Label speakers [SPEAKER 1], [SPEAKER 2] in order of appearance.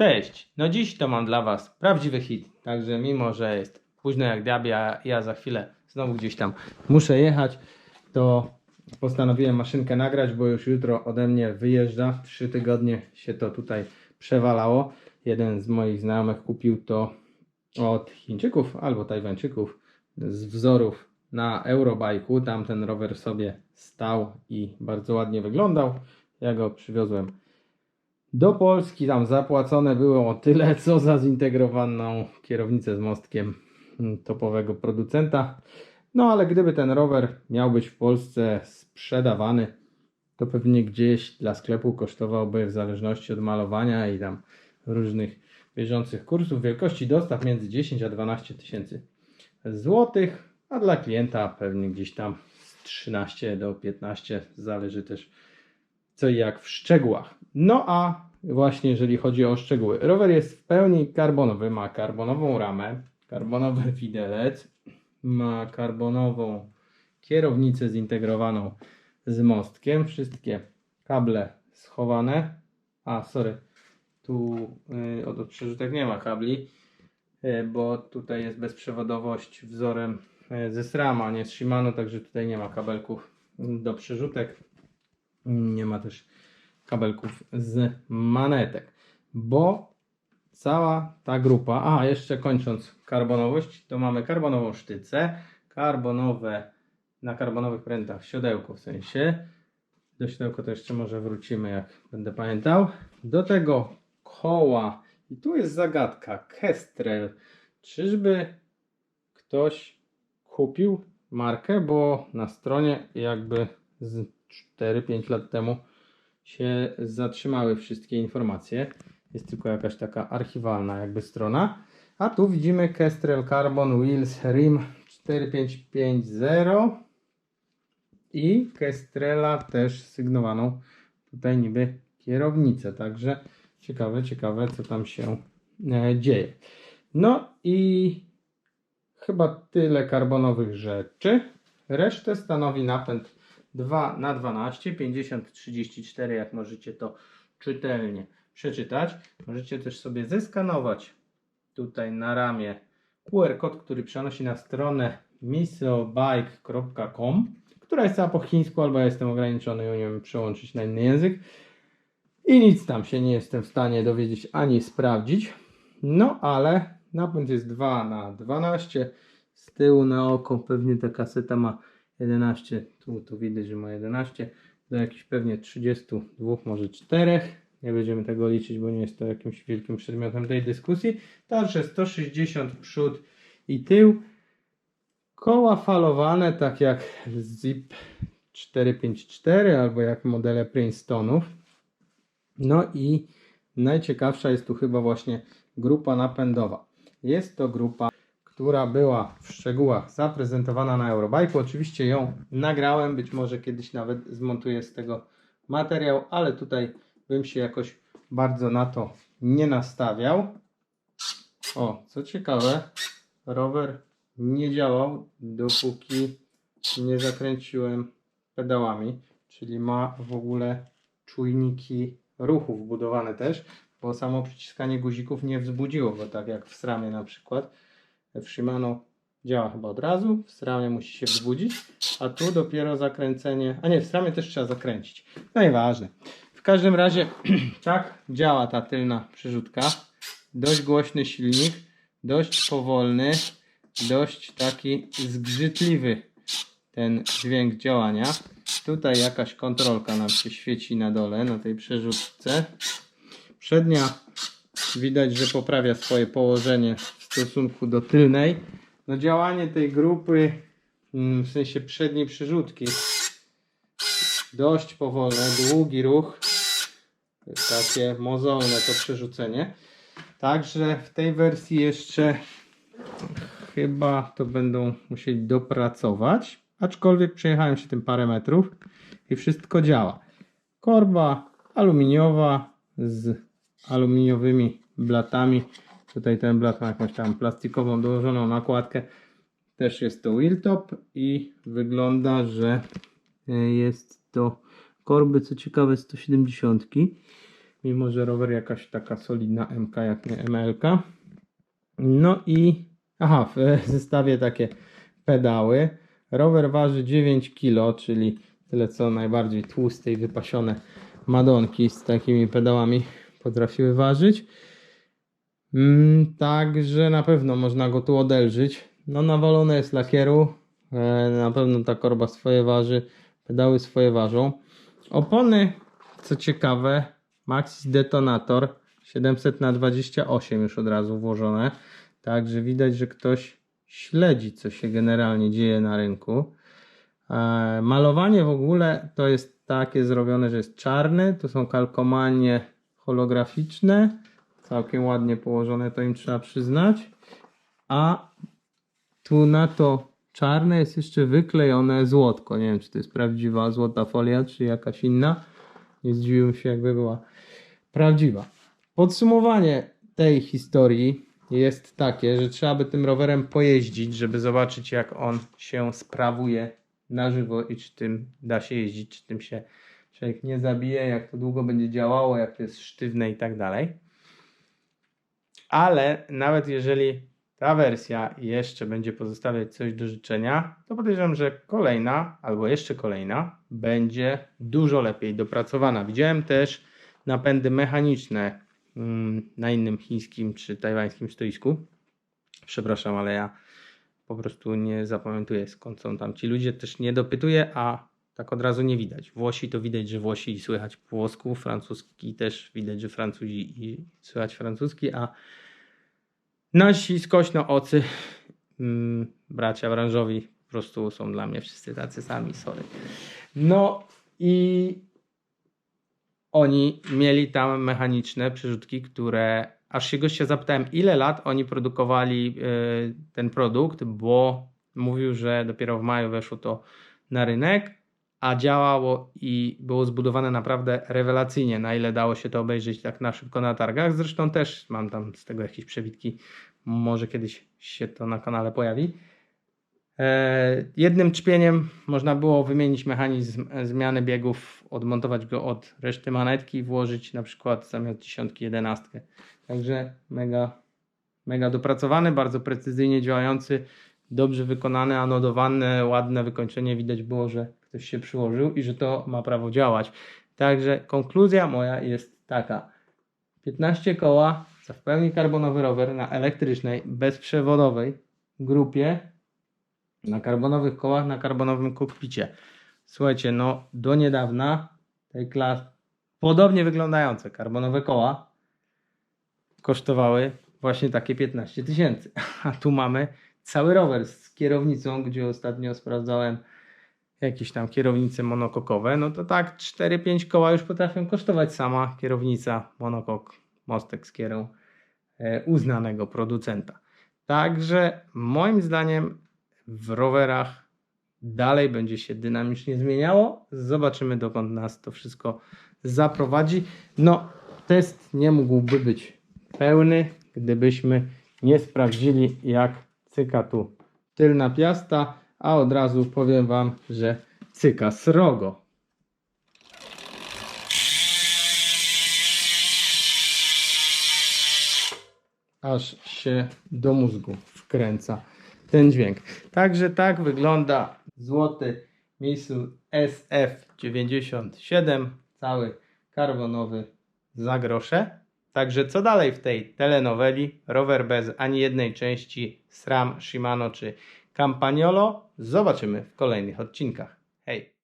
[SPEAKER 1] Cześć! No dziś to mam dla Was prawdziwy hit. Także mimo, że jest późno jak diabia, ja za chwilę znowu gdzieś tam muszę jechać, to postanowiłem maszynkę nagrać, bo już jutro ode mnie wyjeżdża. Trzy tygodnie się to tutaj przewalało. Jeden z moich znajomych kupił to od Chińczyków albo Tajwańczyków z wzorów na Eurobike'u. Tam ten rower sobie stał i bardzo ładnie wyglądał. Ja go przywiozłem do Polski. Tam zapłacone było tyle, co za zintegrowaną kierownicę z mostkiem topowego producenta. No ale gdyby ten rower miał być w Polsce sprzedawany, to pewnie gdzieś dla sklepu kosztowałby w zależności od malowania i tam różnych bieżących kursów wielkości dostaw między 10 a 12 tysięcy złotych, a dla klienta pewnie gdzieś tam z 13 do 15, zależy też co i jak w szczegółach. No a właśnie jeżeli chodzi o szczegóły, rower jest w pełni karbonowy, ma karbonową ramę, karbonowy widelec, ma karbonową kierownicę zintegrowaną z mostkiem, wszystkie kable schowane. A, sorry, tu yy, od przerzutek nie ma kabli, yy, bo tutaj jest bezprzewodowość wzorem yy, ze SRAM, a nie z Shimano, także tutaj nie ma kabelków do przerzutek. Nie ma też kabelków z manetek, bo cała ta grupa, a jeszcze kończąc karbonowość, to mamy karbonową sztycę, karbonowe, na karbonowych prętach siodełko w sensie, do siodełka to jeszcze może wrócimy jak będę pamiętał, do tego koła. I tu jest zagadka, Kestrel, czyżby ktoś kupił markę, bo na stronie jakby z 4-5 lat temu się zatrzymały wszystkie informacje. Jest tylko jakaś taka archiwalna jakby strona. A tu widzimy Kestrel Carbon Wheels Rim 4550 i Kestrela też sygnowaną tutaj niby kierownicę. Także ciekawe, ciekawe co tam się e, dzieje. No i chyba tyle karbonowych rzeczy. Resztę stanowi napęd 2 na 12, 50, 34, jak możecie to czytelnie przeczytać. Możecie też sobie zeskanować tutaj na ramię QR kod, który przenosi na stronę misobike.com, która jest cała po chińsku, albo ja jestem ograniczony ją nie wiem przełączyć na inny język. I nic tam się nie jestem w stanie dowiedzieć ani sprawdzić. No ale napęd jest 2 na 12. Z tyłu na oko pewnie ta kaseta ma 11, tu, tu widać, że ma 11, do jakichś pewnie 32, może 4. Nie będziemy tego liczyć, bo nie jest to jakimś wielkim przedmiotem tej dyskusji. Także 160 przód i tył. Koła falowane, tak jak ZIP 454 albo jak modele Princetonów. No i najciekawsza jest tu chyba właśnie grupa napędowa. Jest to grupa która była w szczegółach zaprezentowana na Eurobike. Oczywiście ją nagrałem, być może kiedyś nawet zmontuję z tego materiał, ale tutaj bym się jakoś bardzo na to nie nastawiał. O, co ciekawe, rower nie działał dopóki nie zakręciłem pedałami, czyli ma w ogóle czujniki ruchu wbudowane też, bo samo przyciskanie guzików nie wzbudziło go tak jak w SRAMie na przykład w Shimano działa chyba od razu, w SRAMie musi się wzbudzić, a tu dopiero zakręcenie, a nie, w SRAMie też trzeba zakręcić. No nieważne. W każdym razie tak działa ta tylna przerzutka. Dość głośny silnik, dość powolny, dość taki zgrzytliwy ten dźwięk działania. Tutaj jakaś kontrolka nam się świeci na dole, na tej przerzutce. Przednia widać, że poprawia swoje położenie w stosunku do tylnej. No działanie tej grupy, mm, w sensie przedniej przerzutki, dość powolne, długi ruch, takie mozolne to przerzucenie. Także w tej wersji jeszcze chyba to będą musieli dopracować, aczkolwiek przejechałem się tym parę metrów i wszystko działa. Korba aluminiowa z aluminiowymi blatami Tutaj ten blat ma jakąś tam plastikową dołożoną nakładkę. Też jest to Wheeltop i wygląda, że e, jest to korby, co ciekawe 170. mimo że rower jakaś taka solidna MK jak nie MLK. No i aha, w zestawie takie pedały. Rower waży 9 kg, czyli tyle co najbardziej tłuste i wypasione Madonki z takimi pedałami potrafiły ważyć. Mm, także na pewno można go tu odelżyć. No nawalone jest lakieru, e, na pewno ta korba swoje waży, pedały swoje ważą. Opony, co ciekawe, Maxis Detonator 700 na 28 już od razu włożone. Także widać, że ktoś śledzi, co się generalnie dzieje na rynku. E, Malowanie w ogóle to jest takie zrobione, że jest czarny. To są kalkomanie holograficzne. Całkiem ładnie położone, to im trzeba przyznać. A tu na to czarne jest jeszcze wyklejone złotko. Nie wiem, czy to jest prawdziwa złota folia, czy jakaś inna. Nie zdziwiłem się, jakby była prawdziwa. Podsumowanie tej historii jest takie, że trzeba by tym rowerem pojeździć, żeby zobaczyć, jak on się sprawuje na żywo i czy tym da się jeździć, czy tym się człowiek nie zabije, jak to długo będzie działało, jak to jest sztywne i tak dalej. Ale nawet jeżeli ta wersja jeszcze będzie pozostawiać coś do życzenia, to podejrzewam, że kolejna albo jeszcze kolejna będzie dużo lepiej dopracowana. Widziałem też napędy mechaniczne mm, na innym chińskim czy tajwańskim stoisku. Przepraszam, ale ja po prostu nie zapamiętuję skąd są tam ci ludzie. Też nie dopytuję, a tak od razu nie widać. Włosi to widać, że Włosi słychać po włosku, francuski też widać, że Francuzi i słychać francuski, a nasi skośno ocy mm, bracia branżowi po prostu są dla mnie wszyscy tacy sami, sorry. No i oni mieli tam mechaniczne przerzutki, które aż się gościa zapytałem, ile lat oni produkowali y, ten produkt, bo mówił, że dopiero w maju weszło to na rynek, a działało i było zbudowane naprawdę rewelacyjnie, na ile dało się to obejrzeć tak na szybko na targach. Zresztą też mam tam z tego jakieś przebitki, może kiedyś się to na kanale pojawi. E, Jednym czpieniem można było wymienić mechanizm e, zmiany biegów, odmontować go od reszty manetki i włożyć na przykład zamiast dziesiątki jedenastkę. Także mega, mega dopracowany, bardzo precyzyjnie działający, dobrze wykonany, anodowane, ładne wykończenie. Widać było, że ktoś się przyłożył i że to ma prawo działać. Także konkluzja moja jest taka. 15 koła za w pełni karbonowy rower na elektrycznej, bezprzewodowej grupie na karbonowych kołach, na karbonowym kokpicie. Słuchajcie, no do niedawna tej klas podobnie wyglądające karbonowe koła kosztowały właśnie takie 15 tysięcy. A tu mamy cały rower z kierownicą, gdzie ostatnio sprawdzałem jakieś tam kierownice monokokowe, no to tak 4-5 koła już potrafią kosztować sama kierownica monokok, mostek z kierą e, uznanego producenta. Także moim zdaniem w rowerach dalej będzie się dynamicznie zmieniało. Zobaczymy, dokąd nas to wszystko zaprowadzi. No, test nie mógłby być pełny, gdybyśmy nie sprawdzili, jak cyka tu tylna piasta, a od razu powiem Wam, że cyka srogo. Aż się do mózgu wkręca ten dźwięk. Także tak wygląda złoty Misu SF97, cały karbonowy za grosze. Także co dalej w tej telenoweli? Rower bez ani jednej części SRAM, Shimano czy Campagnolo? Zobaczymy w kolejnych odcinkach. Hej!